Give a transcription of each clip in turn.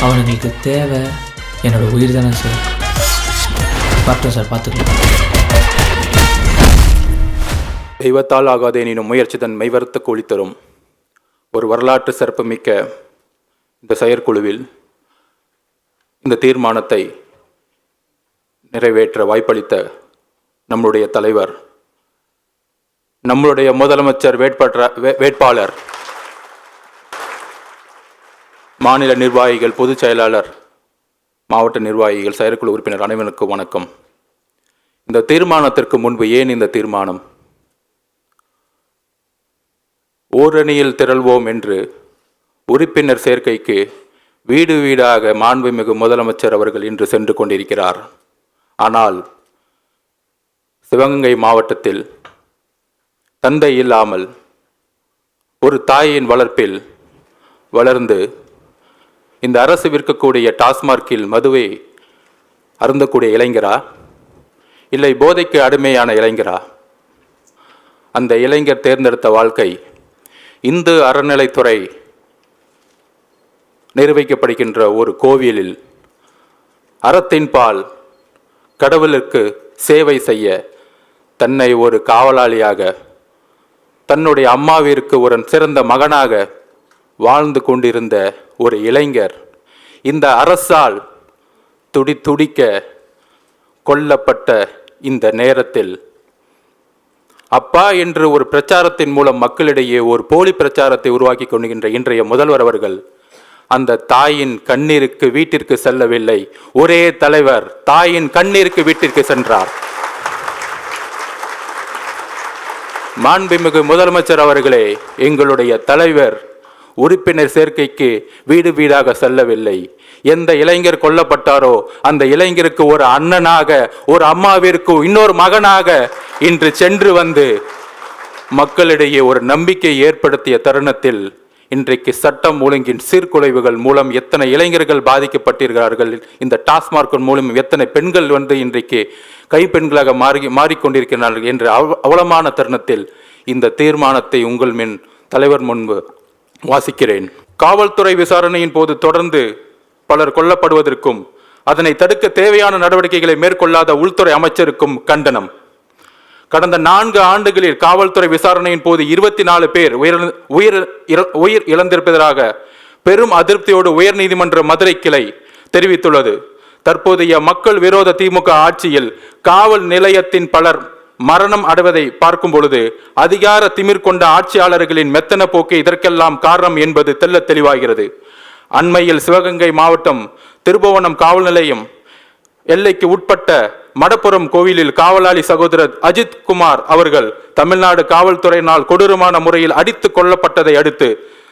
அவனுங்களுக்கு தேவை என்னோட உயிர் தானே சார் பார்த்துக்கலாம் சார் பார்த்துக்கலாம் தெய்வத்தால் ஆகாதே எனினும் முயற்சி தன் மெய்வரத்து கூலி தரும். ஒரு வரலாற்று சிறப்புமிக்க இந்த செயற்குழுவில் இந்த தீர்மானத்தை நிறைவேற்ற வாய்ப்பளித்த நம்முடைய தலைவர் நம்மளுடைய முதலமைச்சர் வேட்பாளர் வே- வேட்பாளர் மாநில நிர்வாகிகள் பொதுச் செயலாளர் மாவட்ட நிர்வாகிகள் செயற்குழு உறுப்பினர் அனைவருக்கும் வணக்கம். இந்த தீர்மானத்திற்கு முன்பு ஏன் இந்த தீர்மானம்? ஓரணியில் திரள்வோம் என்று உறுப்பினர் சேர்க்கைக்கு வீடு வீடாக மாண்புமிகு முதலமைச்சர் அவர்கள் இன்று சென்று கொண்டிருக்கிறார். ஆனால் சிவகங்கை மாவட்டத்தில் தந்தை இல்லாமல் ஒரு தாயின் வளர்ப்பில் வளர்ந்து இந்த அரசு விற்கக்கூடிய டாஸ்மார்க்கில் மதுவை அருந்தக்கூடிய இளைஞரா? இல்லை போதைக்கு அடிமையான இளைஞரா? அந்த இளைஞர் தேர்ந்தெடுத்த வாழ்க்கை இந்து அறநிலைத்துறை நிர்வகிக்கப்படுகின்ற ஒரு கோவிலில் அறத்தின் பால் கடவுளுக்கு சேவை செய்ய தன்னை ஒரு காவலாளியாக தன்னுடைய அம்மாவிற்கு ஒரு சிறந்த மகனாக வாழ்ந்து கொண்டிருந்த ஒரு இளைஞர். இந்த அரசால் துடி துடிக்க கொல்லப்பட்ட இந்த நேரத்தில் அப்பா என்று ஒரு பிரச்சாரத்தின் மூலம் மக்களிடையே ஒரு போலி பிரச்சாரத்தை உருவாக்கி கொண்டுகின்ற இன்றைய முதல்வர் அவர்கள் அந்த தாயின் கண்ணீருக்கு வீட்டிற்கு செல்லவில்லை. ஒரே தலைவர் தாயின் கண்ணீருக்கு வீட்டிற்கு சென்றார். மாண்புமிகு முதலமைச்சர் அவர்களே எங்களுடைய தலைவர் உறுப்பினர் சேர்க்கைக்கு வீடு வீடாக செல்லவில்லை. எந்த இளைஞர் கொல்லப்பட்டாரோ அந்த இளைஞருக்கு ஒரு அண்ணனாக ஒரு அம்மாவிற்கு இன்னொரு மகனாக இன்று சென்று வந்து மக்களிடையே ஒரு நம்பிக்கை ஏற்படுத்திய தருணத்தில் இன்றைக்கு சட்டம் ஒழுங்கின் சீர்குலைவுகள் மூலம் எத்தனை இளைஞர்கள் பாதிக்கப்பட்டிருக்கிறார்கள் இந்த டாஸ்மார்க் மூலம் எத்தனை பெண்கள் வந்து இன்றைக்கு கைப்பெண்களாக மாறி மாறிக்கொண்டிருக்கிறார்கள் என்ற அவ- அவலமான தருணத்தில் இந்த தீர்மானத்தை உங்கள் மின் தலைவர் முன்பு வாசிக்கிறேன். காவல்துறை விசாரணையின் போது தொடர்ந்து பலர் கொல்லப்படுவதற்கும் அதனை தடுக்க தேவையான நடவடிக்கைகளை மேற்கொள்ளாத உள்துறை அமைச்சருக்கும் கண்டனம். கடந்த நான்கு ஆண்டுகளில் காவல்துறை விசாரணையின் போது இருபத்தி நாலு பேர் உயிர் உயிர் உயிர் இழந்திருப்பதாக பெரும் அதிருப்தியோடு உயர்நீதிமன்ற மதுரை கிளை தெரிவித்துள்ளது. தற்போதைய மக்கள் விரோத திமுக ஆட்சியில் காவல் நிலையத்தின் பலர் மரணம் அடைவதை பார்க்கும் பொழுது அதிகார திமிர் கொண்ட ஆட்சியாளர்களின் மெத்தன போக்கு இதற்கெல்லாம் காரணம் என்பது தெள்ளத் தெளிவாகிறது. அண்மையில் சிவகங்கை மாவட்டம் திருபுவனம் காவல் நிலையம் எல்லைக்கு உட்பட்ட மடப்புரம் கோவிலில் காவலாளி சகோதரர் அஜித் குமார் அவர்கள் தமிழ்நாடு காவல்துறையினால் கொடூரமான முறையில் அடித்து கொல்லப்பட்டதை அடுத்து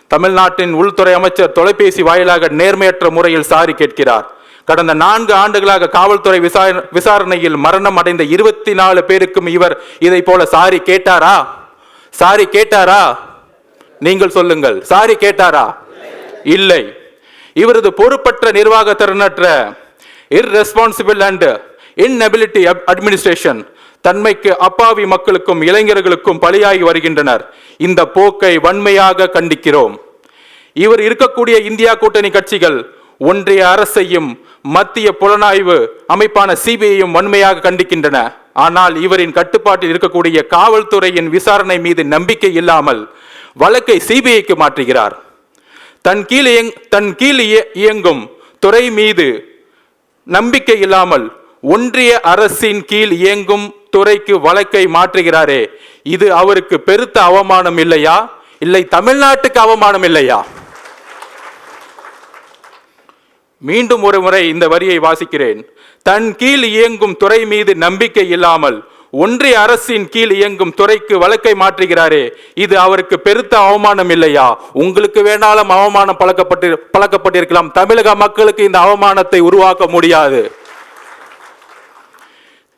தமிழ்நாட்டின் உள்துறை அமைச்சர் தொலைபேசி வாயிலாக நேர்மையற்ற முறையில் சாரி கேட்கிறார். கடந்த நான்கு ஆண்டுகளாக காவல்துறை விசாரணையில் மரணம் அடைந்த இருபத்தி நாலு பேருக்கும் இவர் இதை போல சாரி கேட்டாரா? சாரி கேட்டாரா? நீங்கள் சொல்லுங்கள். சாரி கேட்டாரா? இல்லை. இவரது பொறுப்பற்ற நிர்வாக திறனற்ற இர்ரெஸ்பான்சிபிள் அண்ட் inability அட்மினிஸ்ட்ரேஷன் தன்மைக்கு அப்பாவி மக்களுக்கும் இளைஞர்களுக்கும் பலியாகி வருகின்றனர். இந்த போக்கை வன்மையாக கண்டிக்கிறோம். இவர் இருக்கக்கூடிய இந்தியா கூட்டணி கட்சிகள் ஒன்றிய அரசையும் மத்திய புலனாய்வு அமைப்பான சிபிஐயும் வன்மையாக கண்டிக்கின்றன. ஆனால் இவரின் கட்டுப்பாட்டில் இருக்கக்கூடிய காவல்துறையின் விசாரணை மீது நம்பிக்கை இல்லாமல் வழக்கை சிபிஐக்கு மாற்றுகிறார். தன் கீழ் தன் கீழ் இய- இயங்கும் துறை மீது நம்பிக்கை இல்லாமல் ஒன்றிய அரசின் கீழ் இயங்கும் துறைக்கு வழக்கை மாற்றுகிறாரே. இது அவருக்கு பெருத்த அவமானம் இல்லையா? இல்லை தமிழ்நாட்டுக்கு அவமானம் இல்லையா? மீண்டும் ஒரு முறை இந்த வரியை வாசிக்கிறேன். தன் கீழ் இயங்கும் துறை மீது நம்பிக்கை இல்லாமல் ஒன்றிய அரசின் கீழ் இயங்கும் துறைக்கு வழக்கை மாற்றுகிறாரே. இது அவருக்கு பெருத்த அவமானம் இல்லையா? உங்களுக்கு வேணாலும் அவமானம் பழக்கப்பட்டு பழக்கப்பட்டிருக்கலாம். தமிழக மக்களுக்கு இந்த அவமானத்தை உருவாக்க முடியாது.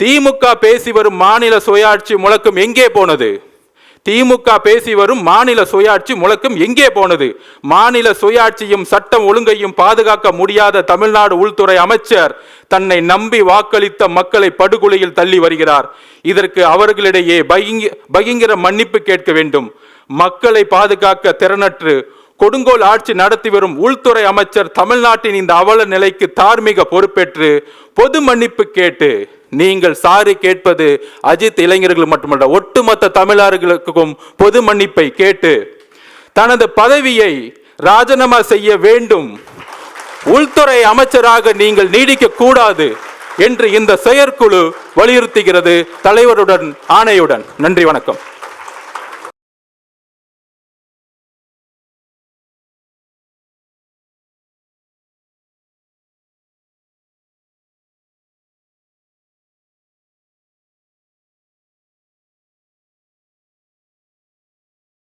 திமுக பேசி வரும் மாநில சுயாட்சி முழக்கம் எங்கே போனது? திமுக பேசி வரும் மாநில சுயாட்சி முழக்கம் எங்கே போனது? மாநில சுயாட்சியும் சட்டம் ஒழுங்கையும் பாதுகாக்க முடியாத தமிழ்நாடு உள்துறை அமைச்சர் தன்னை நம்பி வாக்களித்த மக்களை படுகொலையில் தள்ளி வருகிறார். இதற்கு அவர்களிடையே பகிங்க பகிங்கர மன்னிப்பு கேட்க வேண்டும். மக்களை பாதுகாக்க திறனற்று கொடுங்கோல் ஆட்சி நடத்தி வரும் உள்துறை அமைச்சர் தமிழ்நாட்டின் இந்த அவல நிலைக்கு தார்மீக பொறுப்பேற்று பொது மன்னிப்பு கேட்டு நீங்கள் சாரி கேட்பது அஜித் இளைஞர்கள் மட்டுமல்ல ஒட்டுமொத்த தமிழர்களுக்கும் பொது மன்னிப்பை கேட்டு தனது பதவியை ராஜினாமா செய்ய வேண்டும். உள்துறை அமைச்சராக நீங்கள் நீடிக்க கூடாது என்று இந்த செயற்குழு வலியுறுத்துகிறது தலைவருடன் ஆணையுடன். நன்றி வணக்கம்.